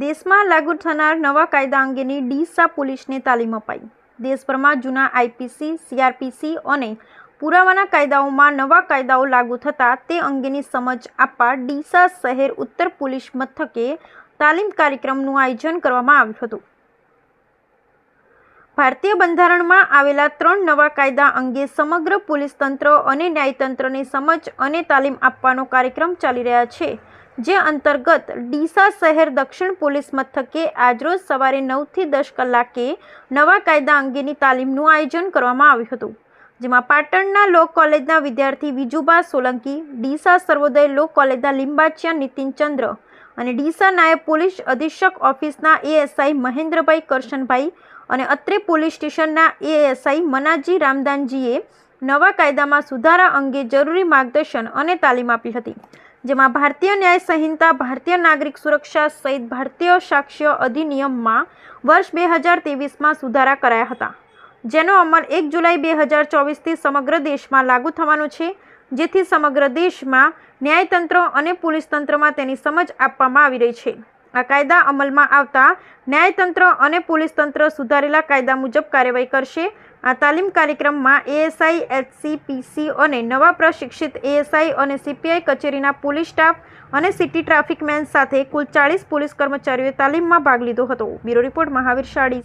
દેશમાં લાગુ થનાર નવા કાયદા અંગેની ડીસા પોલીસને તાલીમ અપાઈ. દેશભરમાં જૂના આઈપીસી, સીઆરપીસી અને પુરાવાના કાયદાઓમાં નવા કાયદાઓ લાગુ થતાં તે અંગેની સમજ આપવા ડીસા શહેર ઉત્તર પોલીસ મથકે તાલીમ કાર્યક્રમનું આયોજન કરવામાં આવ્યું હતું. ભારતીય બંધારણમાં આવેલા ત્રણ નવા કાયદા અંગે સમગ્ર પોલીસ તંત્ર અને ન્યાયતંત્રને સમજ અને તાલીમ આપવાનો કાર્યક્રમ ચાલી રહ્યા છે. જે અંતર્ગત ડીસા શહેર દક્ષિણ પોલીસ મથકે આજરોજ સવારે નવથી દસ કલાકે નવા કાયદા અંગેની તાલીમનું આયોજન કરવામાં આવ્યું હતું, જેમાં પાટણના લો કોલેજના વિદ્યાર્થી વિજુબા સોલંકી, ડીસા સર્વોદય લો કોલેજના લિંબાચિયા નીતિનચંદ્ર અને ડીસા નાયબ પોલીસ અધિક્ષક ઓફિસના એએસઆઈ મહેન્દ્રભાઈ કરશનભાઈ અને અત્રે પોલીસ સ્ટેશનના એએસઆઈ મનાજી રામદાનજીએ નવા કાયદામાં સુધારા અંગે જરૂરી માર્ગદર્શન અને તાલીમ આપી હતી. જેમાં ભારતીય ન્યાય સંહિતા, ભારતીય નાગરિક સુરક્ષા સહિત ભારતીય સાક્ષ્ય અધિનિયમમાં વર્ષ બે હજાર ત્રેવીસમાં સુધારા કરાયા હતા. જેનો અમલ એક જુલાઈ બે હજાર ચોવીસથી સમગ્ર દેશમાં લાગુ થવાનો છે, જેથી સમગ્ર દેશમાં ન્યાયતંત્ર અને પોલીસ તંત્રમાં તેની સમજ આપવામાં આવી રહી છે. આ કાયદા અમલમાં આવતા ન્યાયતંત્ર અને પોલીસ તંત્ર સુધારેલા કાયદા મુજબ કાર્યવાહી કરશે. આ તાલીમ કાર્યક્રમમાં એએસઆઈ, એચસીપીસી અને નવા પ્રશિક્ષિત એએસઆઈ અને સીપીઆઈ કચેરીના પોલીસ સ્ટાફ અને સિટી ટ્રાફિક મેન સાથે કુલ ચાળીસ પોલીસ કર્મચારીઓએ તાલીમમાં ભાગ લીધો હતો. Bureau report, Mahavir શાળી